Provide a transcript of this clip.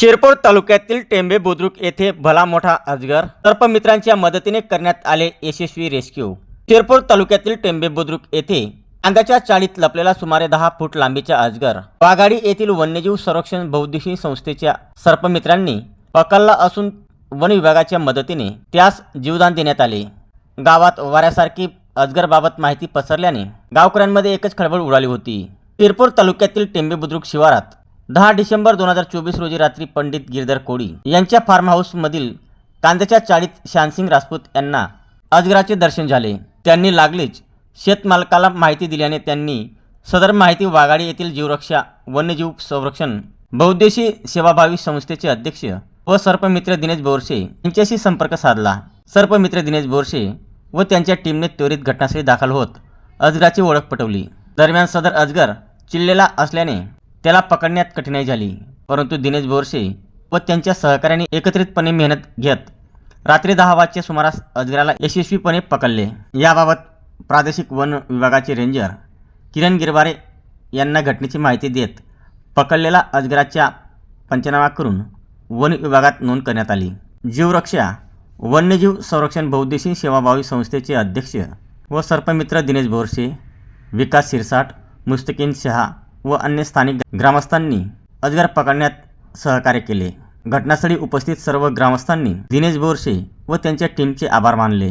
शिरपूर तालुक्यातील टेंबे बुद्रुक येथे भला मोठा अजगर सर्पमित्रांच्या मदतीने करण्यात आले यशस्वी रेस्क्यू. शिरपूर तालुक्यातील टेंबे बुद्रुक येथे अंगाच्या चाळीत लपलेला सुमारे दहा फूट लांबीचा अजगर. वाघाडी येथील वन्यजीव संरक्षण बहुद्देशीय संस्थेच्या सर्पमित्रांनी पकडला असून वन विभागाच्या मदतीने त्यास जीवदान देण्यात आले. गावात वाऱ्यासारखी अजगरबाबत माहिती पसरल्याने गावकऱ्यांमध्ये एकच खळबळ उडाली होती. शिरपूर तालुक्यातील टेंबे बुद्रुक शिवारात दहा डिसेंबर दोन हजार चोवीस रोजी रात्री पंडित गिरधर कोळी यांच्या फार्म हाऊसमधील कांद्याच्या चाळीत शानसिंग राजपूत यांना अजगराचे दर्शन झाले. त्यांनी लागलीच. शेतमालकाला माहिती दिल्याने त्यांनी सदर माहिती वाघाडी येथील जीवरक्षा वन्यजीव संरक्षण बहुद्देशीय सेवाभावी संस्थेचे अध्यक्ष व सर्पमित्र दिनेश बोरसे यांच्याशी संपर्क साधला. सर्पमित्र दिनेश बोरसे व त्यांच्या टीमने त्वरित घटनास्थळी दाखल होत अजगराची ओळख पटवली. दरम्यान सदर अजगर चिल्लेला असल्याने त्याला पकडण्यात कठीणाई झाली. परंतु दिनेश बोरसे व त्यांच्या सहकाऱ्यांनी एकत्रितपणे मेहनत घेत रात्री दहा वाजच्या सुमारास अजगराला यशस्वीपणे पकडले. याबाबत प्रादेशिक वन विभागाचे रेंजर किरण गिरवारे यांना घटनेची माहिती देत पकडलेला अजगराच्या पंचनामा करून वन विभागात नोंद करण्यात आली. जीवरक्षा वन्यजीव संरक्षण बहुद्देशीय सेवाभावी संस्थेचे अध्यक्ष व सर्पमित्र दिनेश बोरसे विकास शिरसाट मुस्तकीन शहा व अन्य स्थानिक ग्रामस्थांनी अजगर पकडण्यात सहकार्य केले. घटनास्थळी उपस्थित सर्व ग्रामस्थांनी दिनेश बोरसे व त्यांच्या टीमचे आभार मानले.